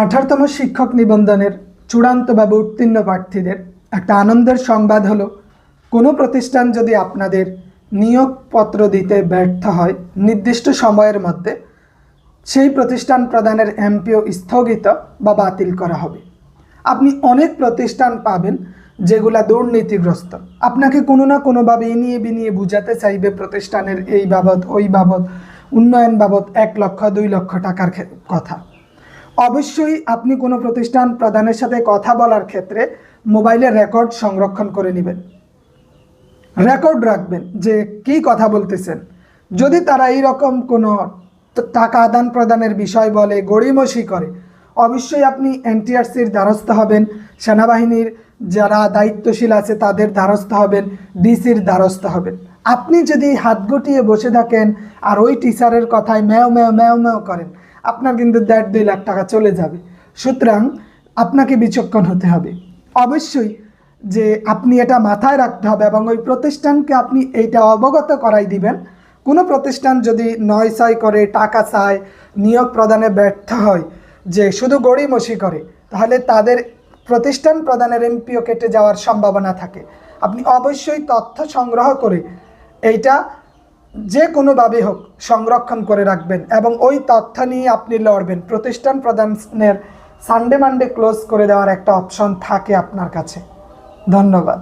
আঠারোতম শিক্ষক নিবন্ধনের চূড়ান্তভাবে উত্তীর্ণ প্রার্থীদের একটা আনন্দের সংবাদ হলো, কোনো প্রতিষ্ঠান যদি আপনাদের নিয়োগপত্র দিতে ব্যর্থ হয় নির্দিষ্ট সময়ের মধ্যে, সেই প্রতিষ্ঠান প্রদানের এমপিও স্থগিত বা বাতিল করা হবে। আপনি অনেক প্রতিষ্ঠান পাবেন যেগুলা দুর্নীতিগ্রস্ত। আপনাকে কোনো না কোনোভাবে এনিয়ে বিনিয়ে বুঝাতে চাইবে প্রতিষ্ঠানের এই বাবদ, ওই বাবদ, উন্নয়ন বাবদ এক লক্ষ, দুই লক্ষ টাকার কথা। অবশ্যই আপনি কোনো প্রতিষ্ঠান প্রধানের সাথে কথা বলার ক্ষেত্রে মোবাইলে রেকর্ড সংরক্ষণ করে নেবেন। রেকর্ড রাখবেন যে কি কথা বলতেছেন। যদি তারা এই রকম কোনো টাকা আদান প্রদানের বিষয় বলে, গড়িমসি করে, অবশ্যই আপনি এনটিআরসির দ্বারস্থ হবেন। সেনাবাহিনীর যারা দায়িত্বশীল আছে তাদের দ্বারস্থ হবেন, ডিসির দ্বারস্থ হবেন। আপনি যদি হাত গুটিয়ে বসে থাকেন আর ওই টিচারের কথায় ম্যাও ম্যাও ম্যাও ম্যাও করেন, আপনার কিন্তু দেড়, দুই লাখ টাকা চলে যাবে। সুতরাং আপনাকে বিচক্ষণ হতে হবে। অবশ্যই যে আপনি এটা মাথায় রাখতে হবে এবং ওই প্রতিষ্ঠানকে আপনি এইটা অবগত করাই দিবেন। কোনো প্রতিষ্ঠান যদি নয় ছয় করে টাকা চায়, নিয়োগ প্রদানে ব্যর্থ হয়, যে শুধু গড়িমসি করে, তাহলে তাদের প্রতিষ্ঠান প্রদানের এমপিও কেটে যাওয়ার সম্ভাবনা থাকে। আপনি অবশ্যই তথ্য সংগ্রহ করে এইটা যে কোনোভাবেই হোক সংরক্ষণ করে রাখবেন এবং ওই তথ্য নিয়ে আপনি লড়বেন। প্রতিষ্ঠান প্রদানের সানডে মানডে ক্লোজ করে দেওয়ার একটা অপশন থাকে আপনার কাছে। ধন্যবাদ।